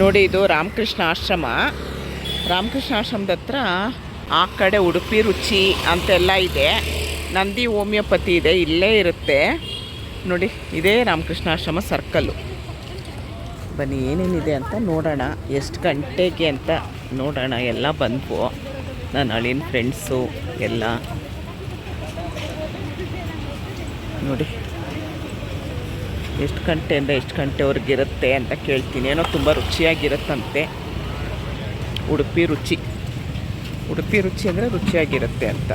ನೋಡಿ, ಇದು ರಾಮಕೃಷ್ಣ ಆಶ್ರಮ. ರಾಮಕೃಷ್ಣ ಆಶ್ರಮದ ಹತ್ರ ಆ ಕಡೆ ಉಡುಪಿ ರುಚಿ ಅಂತೆಲ್ಲ ಇದೆ. ನಂದಿ ಹೋಮಿಯೋಪತಿ ಇದೆ, ಇಲ್ಲೇ ಇರುತ್ತೆ. ನೋಡಿ, ಇದೇ ರಾಮಕೃಷ್ಣ ಆಶ್ರಮ ಸರ್ಕಲ್ಲು ಬನ್ನಿ, ಏನೇನಿದೆ ಅಂತ ನೋಡೋಣ. ಎಷ್ಟು ಗಂಟೆಗೆ ಅಂತ ನೋಡೋಣ. ಎಲ್ಲ ಬಂದ್ವು. ನನ್ನ ಅಳಿನ ಫ್ರೆಂಡ್ಸು ಎಲ್ಲ. ನೋಡಿ. ಎಷ್ಟು ಗಂಟೆಯಿಂದ ಎಷ್ಟು ಗಂಟೆವರೆಗೆ ಇರುತ್ತೆ ಅಂತ ಕೇಳ್ತೀನಿ. ಏನೋ ತುಂಬ ರುಚಿಯಾಗಿರುತ್ತಂತೆ. ಉಡುಪಿ ರುಚಿ. ಉಡುಪಿ ರುಚಿ ಅಂದರೆ ರುಚಿಯಾಗಿರುತ್ತೆ ಅಂತ.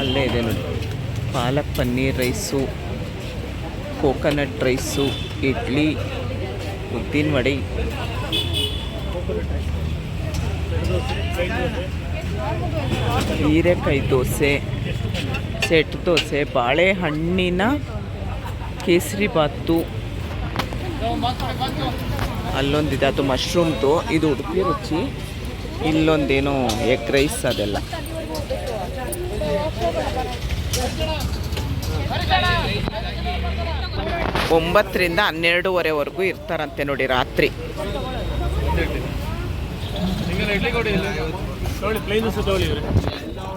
ಅಲ್ಲೇ ಇದೆ ನೋಡಿ. Palak paneer rice, coconut rice, idli, ಉದ್ದಿನ ವಡೆ. ಹೀರೆಕಾಯಿ ದೋಸೆ. ಸೆಟ್ ದೋಸೆ ಬಾಳೆಹಣ್ಣಿನ ಕೇಸರಿ ಬಾತು. ಅಲ್ಲೊಂದಿದೆ ಅದು ಮಶ್ರೂಮ್ದು ಇದು ಉಡುಪಿ ರುಚಿ. ಇಲ್ಲೊಂದೇನು ಎಗ್ ರೈಸ್ ಅದೆಲ್ಲ. ಒಂಬತ್ತರಿಂದ ಹನ್ನೆರಡೂವರೆವರೆಗೂ ಇರ್ತಾರಂತೆ ನೋಡಿ ರಾತ್ರಿ.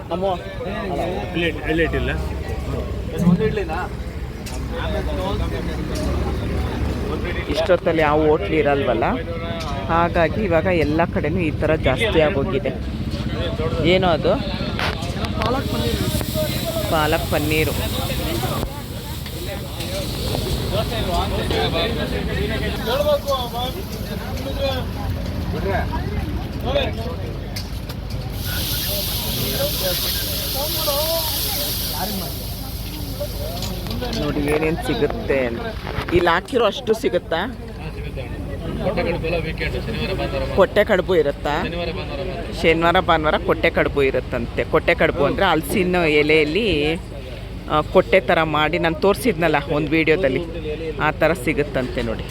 ಕೊಡಿ ಇಲ್ಲ ಪ್ಲೇಟ್ ಒಂದು ಇಡ್ಲಿನಾ ಇಷ್ಟೊತ್ತಲ್ಲಿ ಯಾವ ಹೋಟ್ಲ್ ಇರಲ್ವಲ್ಲ? ಹಾಗಾಗಿ ಇವಾಗ ಎಲ್ಲ ಕಡೆನೂ ಈ ಥರ ಜಾಸ್ತಿ ಆಗೋಗಿದೆ. ಏನು ಅದು? ಪಾಲಕ್ ಪನ್ನೀರು. ನೋಡಿ, ಏನೇನು ಸಿಗುತ್ತೆ ಇಲ್ಲಿ ಹಾಕಿರೋ ಅಷ್ಟು ಸಿಗುತ್ತಾ? ಕೊಟ್ಟೆ ಕಡುಬು ಇರುತ್ತಾ? ಶನಿವಾರ, ಭಾನುವಾರ ಕೊಟ್ಟೆ ಕಡುಬು ಇರುತ್ತಂತೆ. ಕೊಟ್ಟೆ ಕಡುಬು ಅಂದರೆ ಹಲಸಿನ ಎಲೆಯಲ್ಲಿ ಕೊಟ್ಟೆ ಥರ ಮಾಡಿ ನಾನು ತೋರಿಸಿದ್ನಲ್ಲ ಒಂದು ವಿಡಿಯೋದಲ್ಲಿ. ಆ ಥರ ಸಿಗುತ್ತಂತೆ ನೋಡಿ.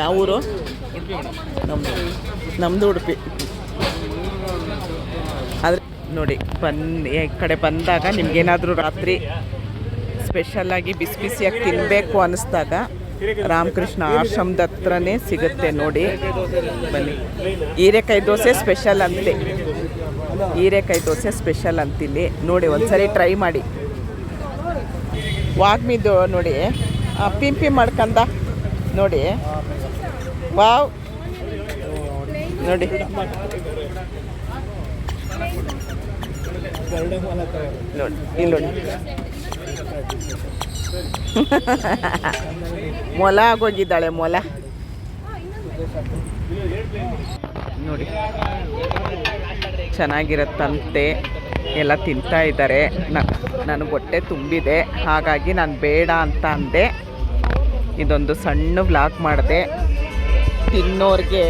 ಯಾವ ಊರು ನಮ್ಮದು ನಮ್ಮದು ಉಡುಪಿ. ನೋಡಿ, ಬಂದು, ಈ ಕಡೆ ಬಂದಾಗ ನಿಮ್ಗೇನಾದರೂ ರಾತ್ರಿ ಸ್ಪೆಷಲ್ಲಾಗಿ ಬಿಸಿ ಬಿಸಿಯಾಗಿ ತಿನ್ನಬೇಕು ಅನ್ನಿಸ್ದಾಗ ರಾಮಕೃಷ್ಣ ಆಶ್ರಮದ ಹತ್ರನೇ ಸಿಗುತ್ತೆ ನೋಡಿ. ಬನ್ನಿ. ಹೀರೆಕಾಯಿ ದೋಸೆ ಸ್ಪೆಷಲ್ ಅಂತೆ. ಹೀರೆಕಾಯಿ ದೋಸೆ ಸ್ಪೆಷಲ್ ಅಂತಿಲ್ಲಿ. ನೋಡಿ, ಒಂದ್ಸರಿ ಟ್ರೈ ಮಾಡಿ. ವಾಗ್ಮಿದು ನೋಡಿ ಪಿಂಪಿ ಮಾಡ್ಕಂದ. ನೋಡಿ. ವಾವ್. ನೋಡಿ. ನೋಡಿ ಮೊಲ ಆಗೋಗಿದ್ದಾಳೆ, ಮೊಲ. ನೋಡಿ. ಚೆನ್ನಾಗಿರತ್ತಂತೆ. ಎಲ್ಲ ತಿಂತಾ ಇದ್ದಾರೆ. ನನ್ನ ಹೊಟ್ಟೆ ತುಂಬಿದೆ. ಹಾಗಾಗಿ ನಾನು ಬೇಡ ಅಂತ ಅಂದೆ. ಇದೊಂದು ಸಣ್ಣ ಬ್ಲಾಕ್ ಮಾಡಿದೆ. ತಿನ್ನೋರಿಗೆ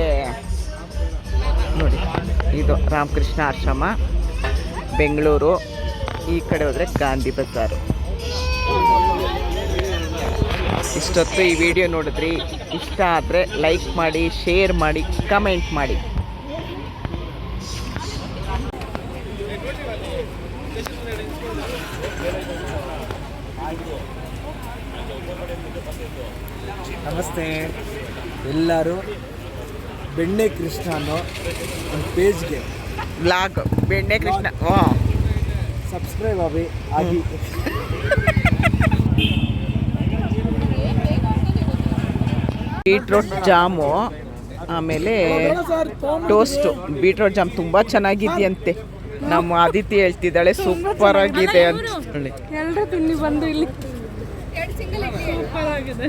ನೋಡಿ, ಇದು ರಾಮಕೃಷ್ಣ ಆಶ್ರಮ. ಬೆಂಗಳೂರು, ಈ ಕಡೆ ಹೋದರೆ ಗಾಂಧಿ ಬಜಾರು. ಇಷ್ಟೊತ್ತು ಈ ವಿಡಿಯೋ ನೋಡಿದ್ರಿ, ಇಷ್ಟ ಆದರೆ ಲೈಕ್ ಮಾಡಿ ಶೇರ್ ಮಾಡಿ ಕಮೆಂಟ್ ಮಾಡಿ. ನಮಸ್ತೆ. ಎಲ್ಲರೂ ಬೆಣ್ಣೆ ಕೃಷ್ಣ ಅನ್ನೋ ಒಂದು ಪೇಜ್ಗೆ ವ್ಲಾಗ್ ಬೆಣ್ಣೆ ಕೃಷ್ಣ ಓ ಸಬ್ಸ್ಕ್ರೈಬ್ ಆಗಿ ಆಗಿ ಬೀಟ್ರೋಟ್ ಜಾಮು ಆಮೇಲೆ ಟೋಸ್ಟು ಬೀಟ್ರೋಟ್ ಜಾಮ್ ತುಂಬ ಚೆನ್ನಾಗಿದೆಯಂತೆ. ನಮ್ಮ ಆದಿತ್ಯ ಹೇಳ್ತಿದ್ದಾಳೆ ಸೂಪರ್ ಆಗಿದೆ ಅಂತ ಹೇಳಿ. ಎಲ್ಲರೂ ತಿನ್ನಿ ಬಂದು ಇಲ್ಲಿ. ಸೂಪರ್ ಆಗಿದೆ.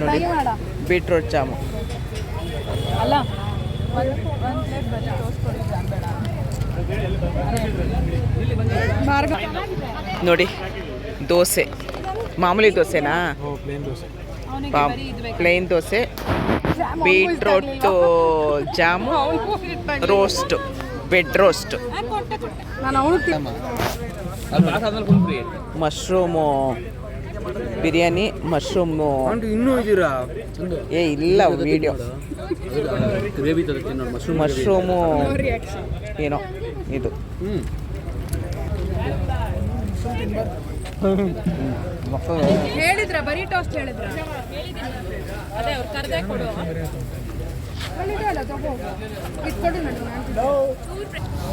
ನೋಡಿ ಬೀಟ್ರೋಟ್ ಜಾಮು ಅಲ್ಲ ನೋಡಿ ದೋಸೆ. ಮಾಮೂಲಿ ದೋಸೆನಾ? Plain dosa. Beetroot jam roast bed roast mushroom biryani mushroom ಇನ್ನೂ ಇದ್ದೀರಾ ಏ ಇಲ್ಲ ವಿಡಿಯೋ ಗ್ರೇವಿ ತಿನ್ನೋಣ ಮಶ್ರೂಮ್ ಮಶ್ರೂಮು ಏನೋ ಇದು. ಹೇಳಿದ್ರ? ಬರೀ ಟೋಸ್ಟ್ ಹೇಳಿದ್ರ? ಅದೇ ಅವ್ರು ಕರ್ದೆ ಕೊಡು.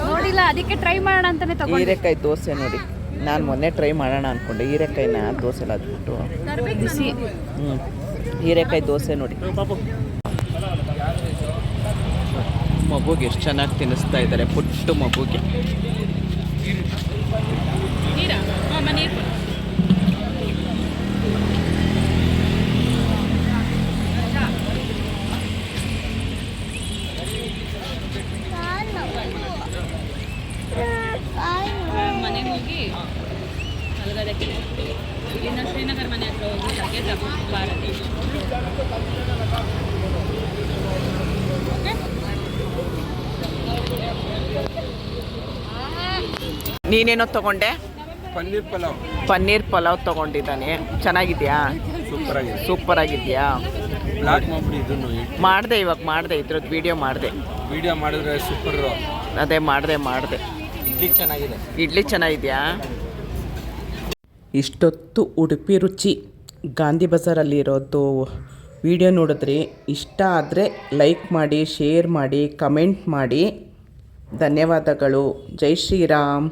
ನೋಡಿಲ್ಲ ಅದಕ್ಕೆ ಟ್ರೈ ಮಾಡೋಣ ಅಂತಾನೆ ತಗೊಂಡೆ. ಹೀರೆಕಾಯಿ ದೋಸೆ ನೋಡಿ. ನಾನು ಮೊನ್ನೆ ಟ್ರೈ ಮಾಡೋಣ ಅಂದ್ಕೊಂಡೆ ಹೀರೆಕಾಯಿನ ದೋಸೆ ಹಾಕ್ಬಿಟ್ಟು ಬಿಸಿ. ಹ್ಞೂ ಹೀರೆಕಾಯಿ ದೋಸೆ ನೋಡಿ. ಮಗುಗೆ ಎಷ್ಟು ಚೆನ್ನಾಗಿ ತಿನ್ನಿಸ್ತಾ ಇದ್ದಾರೆ ಪುಟ್ಟು ಮಗುಗೆ. ಮನೆಗೆ ಹೋಗಿ ಮಲಗೋದಕ್ಕೆ ಇಲ್ಲಿಂದ ಶ್ರೀನಗರ ಮನೆ ಹತ್ರ ಹೋಗಿ ಲಗೇಜ್ ಬಾರದೆ ನೀನೇನೋ ತಗೊಂಡೆ? ಪನ್ನೀರ್ ಪಲಾವ್. ಪನ್ನೀರ್ ಪಲಾವ್ ತಗೊಂಡಿದ್ದಾನೆ. ಚೆನ್ನಾಗಿದ್ಯಾ? ಸೂಪರ್ ಆಗಿದೆ ಸೂಪರ್ ಆಗಿದ್ಯಾ ಬ್ಲಾಕ್ ಮಾಡ್ಬಿಡಿ ಇದನ್ನು ಮಾಡಿದೆ ಇವಾಗ ಮಾಡಿದೆ. ಇದ್ರದ್ದು ವಿಡಿಯೋ ಮಾಡಿದೆ. ವಿಡಿಯೋ ಮಾಡಿದ್ರೆ ಸೂಪರ್ ಅದೇ ಮಾಡಿದೆ ಮಾಡಿದೆ. ಇಡ್ಲಿ ಚೆನ್ನಾಗಿದೆಯಾ? ಇಷ್ಟೊತ್ತು ಉಡುಪಿ ರುಚಿ. ಗಾಂಧಿ ಬಜಾರಲ್ಲಿರೋದು ವಿಡಿಯೋ ನೋಡಿದ್ರಿ. ಇಷ್ಟ ಆದರೆ ಲೈಕ್ ಮಾಡಿ ಶೇರ್ ಮಾಡಿ ಕಮೆಂಟ್ ಮಾಡಿ. ಧನ್ಯವಾದಗಳು. ಜೈ ಶ್ರೀರಾಮ್.